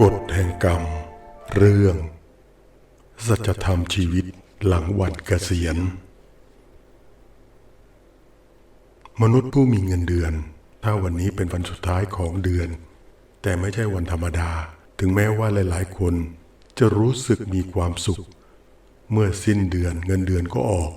กฎแห่งกรรม เรื่อง สัจธรรมชีวิตหลังวันเกษียณ มนุษย์ผู้มีเงินเดือน ถ้าวันนี้เป็นวันสุดท้ายของเดือน แต่ไม่ใช่วันธรรมดา ถึงแม้ว่าหลายๆ คนจะรู้สึกมีความสุข เมื่อสิ้นเดือนเงินเดือนก็ออก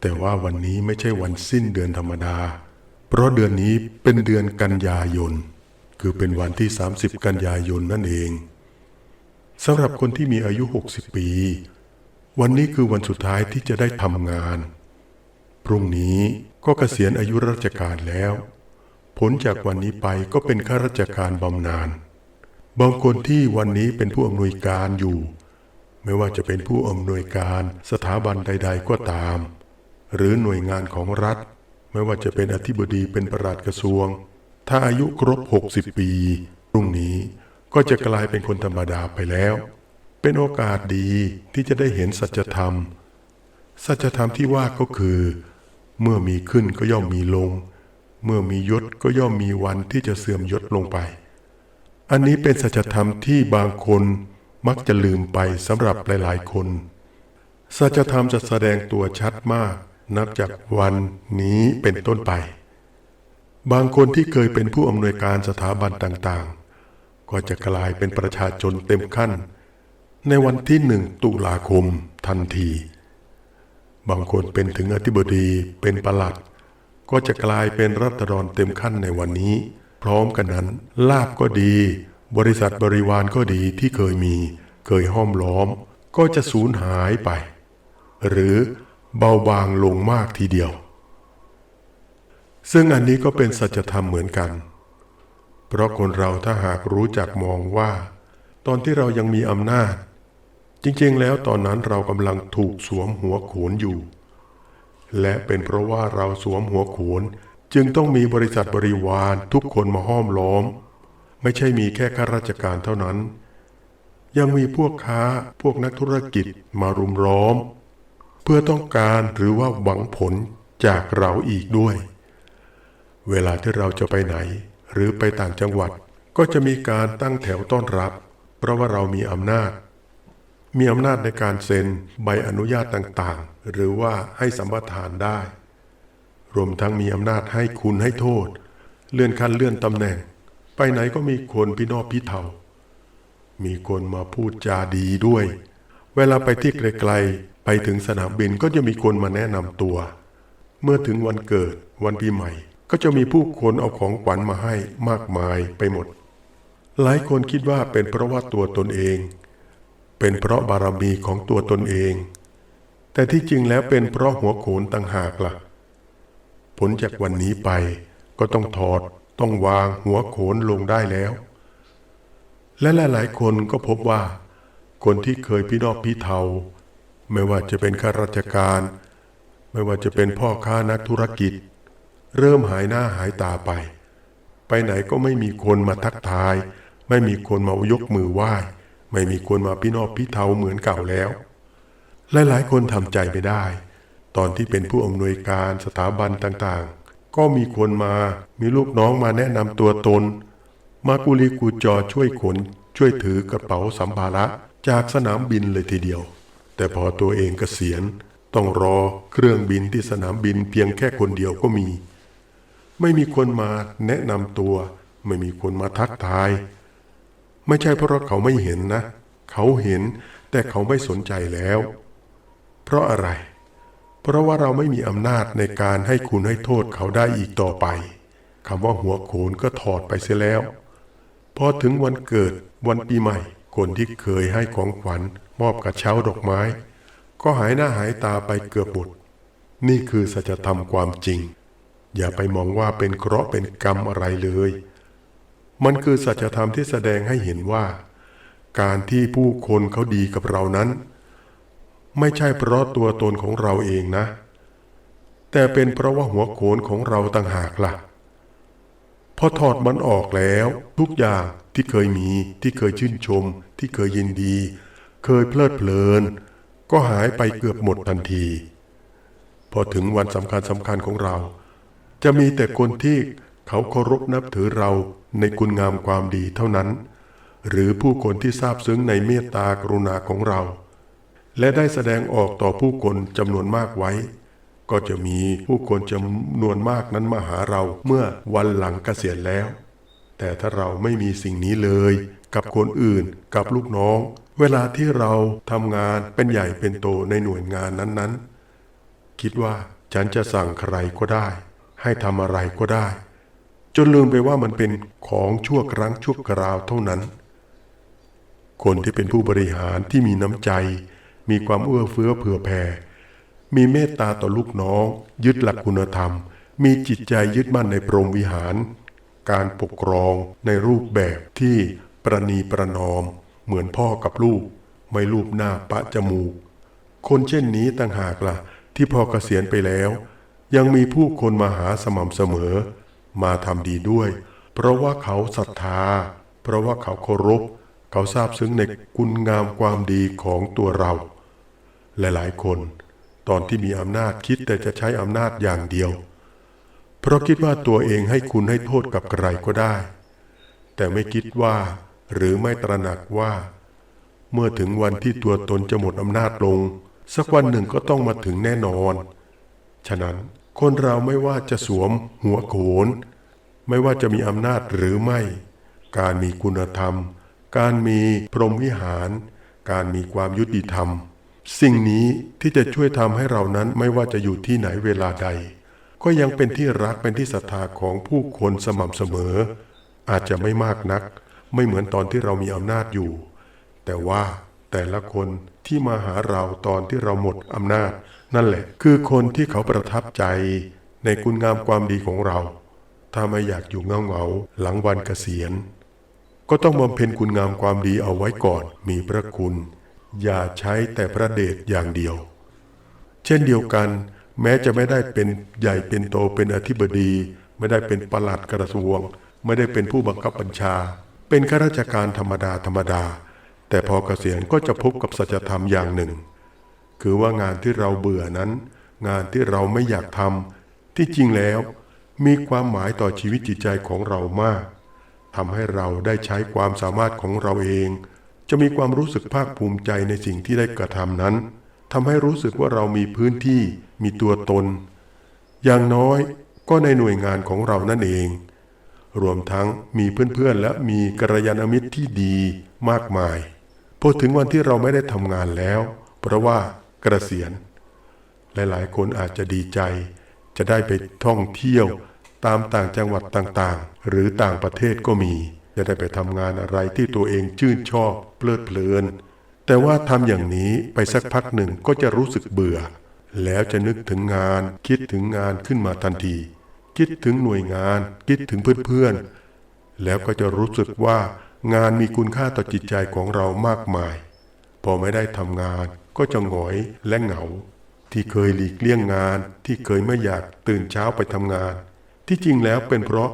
แต่ว่าวันนี้ไม่ใช่วันสิ้นเดือนธรรมดา เพราะเดือนนี้เป็นเดือนกันยายน คือเป็นวันที่ 30 กันยายนนั่นเองสำหรับคนที่มีอายุ 60 ปี วันนี้คือวันสุดท้ายที่จะได้ทำงาน พรุ่งนี้ก็เกษียณอายุราชการแล้ว ผลจากวันนี้ไปก็เป็นข้าราชการบำนาญบางคนที่วันนี้เป็นผู้อำนวยการอยู่ ไม่ว่าจะเป็นผู้อำนวยการสถาบันใด ๆ ก็ตาม หรือหน่วยงานของรัฐ ไม่ว่าจะเป็นอธิบดีเป็นประหลัดกระทรวง ถ้าอายุครบ 60 ปีพรุ่งนี้ก็จะกลายเป็นคนธรรมดาไปแล้ว เป็นโอกาสดีที่จะได้เห็นสัจธรรม สัจธรรมที่ว่าก็คือ เมื่อมีขึ้นก็ย่อมมีลง เมื่อมียศก็ย่อมมีวันที่จะเสื่อมยศลงไป อันนี้เป็นสัจธรรมที่บางคนมักจะลืมไปสำหรับหลาย ๆ คน สัจธรรมจะแสดงตัวชัดมาก นับจากวันนี้เป็นต้นไป บางคนที่เคยเป็นผู้อำนวยการสถาบันต่างๆ ก็จะกลายเป็นประชาชนเต็มขั้น ในวันที่หนึ่งตุลาคมทันที บางคนเป็นถึงอธิบดีเป็นประหลัด ก็จะกลายเป็นรัฐดรเต็มขั้นในวันนี้ พร้อมกันนั้น ลาบก็ดี บริษัทบริวารก็ดีที่เคยมี เคยห้อมล้อม ก็จะสูญหายไป หรือเบาบางลงมากทีเดียว ซึ่งอันนี้ก็เป็นสัจธรรมเหมือนกัน เพราะคนเราถ้าหากรู้จักมองว่า ตอนที่เรายังมีอำนาจ จริงๆ แล้วตอนนั้นเรากำลังถูกสวมหัวโขนอยู่ และเป็นเพราะว่าเราสวมหัวโขนจึงต้องมีบริษัทบริวารทุกคนมาห้อมล้อม ไม่ใช่มีแค่ข้าราชการเท่านั้น ยังมีพวกค้าพวกนักธุรกิจมารุมล้อม เพื่อต้องการหรือว่าหวังผลจากเราอีกด้วย เวลาที่เราจะไปไหน หรือไปต่างจังหวัด ก็จะมีการตั้งแถวต้อนรับ เพราะว่าเรามีอำนาจ มีอำนาจในการเซ็นใบอนุญาตต่างๆ หรือว่าให้สัมปทานได้ รวมทั้งมีอำนาจให้คุณให้โทษ เลื่อนขั้นเลื่อนตำแหน่ง ไปไหนก็มีคนพี่นอบพี่เทามีคนมาพูดจาดีด้วย เวลาไปที่ไกลๆ ไปถึงสนามบินก็จะมีคนมาแนะนำตัว เมื่อถึงวันเกิดวันปีใหม่ ก็จะมีผู้คนเอาของขวัญมาให้มากมายไปหมด หลายคนคิดว่าเป็นเพราะว่าตัวตนเอง เป็นเพราะบารมีของตัวตนเอง แต่ที่จริงแล้วเป็นเพราะหัวโขนต่างหากละ่ะ ผลจากวันนี้ไปก็ต้องถอดต้องวางหัวโขนลงได้แล้ว และหลายๆคนก็พบว่า คนที่เคยพี่นอกพี่เทา ไม่ว่าจะเป็นข้าราชการ ไม่ว่าจะเป็นพ่อค้านักธุรกิจ เริ่มหายหน้าหายตาไป ไปไหนก็ไม่มีคนมาทักทาย ไม่มีคนมายกมือไหว้ ไม่มีคนมาพี่นอพี่เทาเหมือนเก่าแล้ว หลายๆ คนทำใจไม่ได้ ตอนที่เป็นผู้อำนวยการสถาบันต่างๆ ก็มีคนมา มีลูกน้องมาแนะนำตัวตน มากุลีกูจอช่วยขน ช่วยถือกระเป๋าสัมภาระจากสนามบินเลยทีเดียว แต่พอตัวเองเกษียณต้องรอเครื่องบินที่สนามบินเพียงแค่คนเดียวก็มี ไม่มีคนมาแนะนำตัว ไม่มีคนมาทักทาย ไม่ใช่เพราะเขาไม่เห็นนะ เขาเห็นแต่เขาไม่สนใจแล้ว เพราะอะไร เพราะว่าเราไม่มีอำนาจในการให้คุณให้โทษเขาได้อีกต่อไปคำว่าหัวโขนก็ถอดไปเสียแล้ว พอถึงวันเกิดวันปีใหม่ คนที่เคยให้ของขวัญ มอบกระเช้าดอกไม้ ก็หายหน้าหายตาไปเกือบหมดนี่คือสัจธรรมความจริง อย่าไปมองว่าเป็นเคราะห์เป็นกรรมอะไรเลย มันคือสัจธรรมที่แสดงให้เห็นว่า การที่ผู้คนเขาดีกับเรานั้น ไม่ใช่เพราะตัวตนของเราเองนะ แต่เป็นเพราะว่าหัวโขนของเราต่างหากละ่ะพอถอดมันออกแล้วทุกอย่างที่เคยมีที่เคยชื่นชม ที่เคยยินดี เคยเพลิดเพลิน ก็หายไปเกือบหมดทันที พอถึงวันสำคัญสำคัญของเรา จะมีแต่คนที่เขาเคารพนับถือเราในคุณงามความดีเท่านั้น หรือผู้คนที่ซาบซึ้งในเมตตากรุณาของเรา และได้แสดงออกต่อผู้คนจำนวนมากไว้ ก็จะมีผู้คนจำนวนมากนั้นมาหาเราเมื่อวันหลังเกษียณแล้ว แต่ถ้าเราไม่มีสิ่งนี้เลย กับคนอื่นกับลูกน้อง เวลาที่เราทำงานเป็นใหญ่เป็นโตในหน่วยงานนั้นๆ คิดว่าฉันจะสั่งใครก็ได้ ให้ทำอะไรก็ได้ จนลืมไปว่ามันเป็นของชั่วครั้งชั่วคราวเท่านั้น คนที่เป็นผู้บริหารที่มีน้ำใจ มีความเอื้อเฟื้อเผื่อแผ่ มีเมตตาต่อลูกน้อง ยึดหลักคุณธรรม มีจิตใจยึดมั่นในพรหมวิหาร การปกครองในรูปแบบที่ประนีประนอม เหมือนพ่อกับลูก ไม่ลูบหน้าปะจมูก คนเช่นนี้ต่างหากล่ะที่พอเกษียณไปแล้ว ยังมีผู้คนมาหาสม่ำเสมอ มาทำดีด้วย เพราะว่าเขาศรัทธา เพราะว่าเขาเคารพ เขาทราบซึ้งในคุณงามความดีของตัวเรา หลายๆ คน ตอนที่มีอำนาจคิดแต่จะใช้อำนาจอย่างเดียว เพราะคิดว่าตัวเองให้คุณให้โทษกับใครก็ได้ แต่ไม่คิดว่า หรือไม่ตระหนักว่า เมื่อถึงวันที่ตัวตนจะหมดอำนาจลง สักวันหนึ่งก็ต้องมาถึงแน่นอน ฉะนั้น คนเราไม่ว่าจะสวมหัวโขน ไม่ว่าจะมีอำนาจหรือไม่ การมีคุณธรรม การมีพรหมวิหาร การมีความยุติธรรม สิ่งนี้ที่จะช่วยทำให้เรานั้นไม่ว่าจะอยู่ที่ไหนเวลาใด ก็ยังเป็นที่รักเป็นที่ศรัทธาของผู้คนสม่ำเสมอ อาจจะไม่มากนัก ไม่เหมือนตอนที่เรามีอำนาจอยู่ แต่ว่า แต่ละคนที่มาหาเราตอนที่เราหมดอำนาจ นั่นแหละ คือคนที่เขาประทับใจในคุณงามความดีของเรา ถ้าไม่อยากอยู่เงาเงาหลังวันเกษียณ ก็ต้องบำเพ็ญคุณงามความดีเอาไว้ก่อน มีพระคุณ อย่าใช้แต่พระเดชอย่างเดียว เช่นเดียวกัน แม้จะไม่ได้เป็นใหญ่เป็นโตเป็นอธิบดี ไม่ได้เป็นประหลัดกระทรวง ไม่ได้เป็นผู้บังคับบัญชา เป็นข้าราชการธรรมดาธรรมดา แต่พอเกษียณก็จะพบกับสัจธรรมอย่างหนึ่ง คือว่างานที่เราเบื่อนั้น งานที่เราไม่อยากทำที่จริงแล้ว มีความหมายต่อชีวิตจิตใจของเรามากทำให้เราได้ใช้ความสามารถของเราเอง จะมีความรู้สึกภาคภูมิใจในสิ่งที่ได้กระทำนั้นทำให้รู้สึกว่าเรามีพื้นที่มีตัวตน อย่างน้อยก็ในหน่วยงานของเรานั่นเอง รวมทั้งมีเพื่อนๆและมีกัลยาณมิตรที่ดีมากมาย พอถึงวันที่เราไม่ได้ทำงานแล้ว เพราะว่ากระเกษียณหลายๆ คนอาจจะดีใจ จะได้ไปท่องเที่ยวตามต่างจังหวัดต่างๆ หรือต่างประเทศก็มี จะได้ไปทำงานอะไรที่ตัวเองชื่นชอบเพลิดเพลิน แต่ว่าทำอย่างนี้ไปสักพักหนึ่งก็จะรู้สึกเบื่อ แล้วจะนึกถึงงาน คิดถึงงานขึ้นมาทันที คิดถึงหน่วยงาน คิดถึงเพื่อนๆแล้วก็จะรู้สึกว่า งานมีคุณค่าต่อจิตใจของเรามากมาย พอไม่ได้ทำงานก็จะหงอยและเหงา ที่เคยหลีกเลี่ยงงานที่เคยไม่อยากตื่นเช้าไปทำงาน ที่จริงแล้วเป็นเพราะ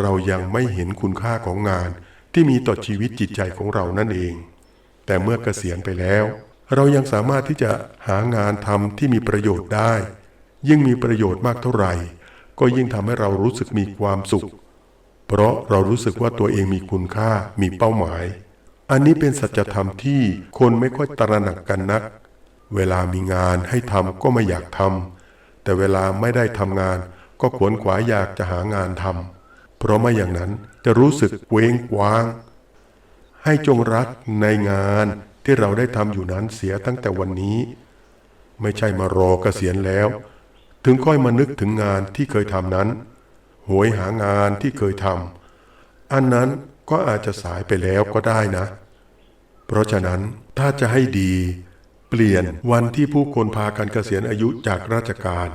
เรายังไม่เห็นคุณค่าของงานที่มีต่อชีวิตจิตใจของเรานั่นเอง แต่เมื่อเกษียณไปแล้ว เรายังสามารถที่จะหางานทำที่มีประโยชน์ได้ ยิ่งมีประโยชน์มากเท่าไหร่ ก็ยิ่งทำให้เรารู้สึกมีความสุข เพราะเรารู้สึกว่าตัวเองมีคุณค่ามีเป้าหมาย อันนี้เป็นสัจธรรมที่คนไม่ค่อยตระหนักกันนัก เวลามีงานให้ทำก็ไม่อยากทำแต่เวลาไม่ได้ทำงาน ก็ขวนขวายอยากจะหางานทำเพราะไม่อย่างนั้นจะรู้สึกเว้งว้าง ให้จงรักในงานที่เราได้ทำอยู่นั้นเสียตั้งแต่วันนี้ ไม่ใช่มารอเกษียณแล้ว ถึงค่อยมานึกถึงงานที่เคยทำนั้น หวยหางานที่เคยทำอันนั้นก็อาจจะสายไปแล้วก็ได้นะ เพราะฉะนั้นถ้าจะให้ดี เปลี่ยนวันที่ผู้คนพากันเกษียณอายุจากราชการ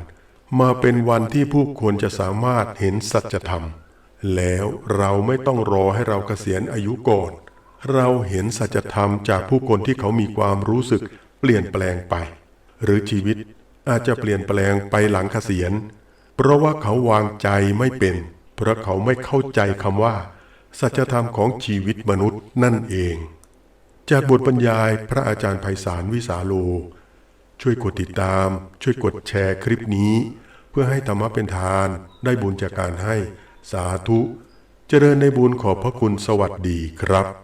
มาเป็นวันที่ผู้คนจะสามารถเห็นสัจธรรม แล้วเราไม่ต้องรอให้เราเกษียณอายุก่อนเราเห็นสัจธรรมจากผู้คนที่เขามีความรู้สึกเปลี่ยนแปลงไป หรือชีวิตอาจจะเปลี่ยนแปลงไปหลังเกษียณ เพราะว่าเขาวางใจไม่เป็น เพราะเขาไม่เข้าใจคำว่า สัจธรรมของชีวิตมนุษย์นั่นเอง จากบทบรรยายพระอาจารย์ไพศาลวิสาโล ช่วยกดติดตาม ช่วยกดแชร์คลิปนี้ เพื่อให้ธรรมะเป็นทานได้บุญจากการให้สาธุ เจริญในบุญขอบพระคุณสวัสดีครับ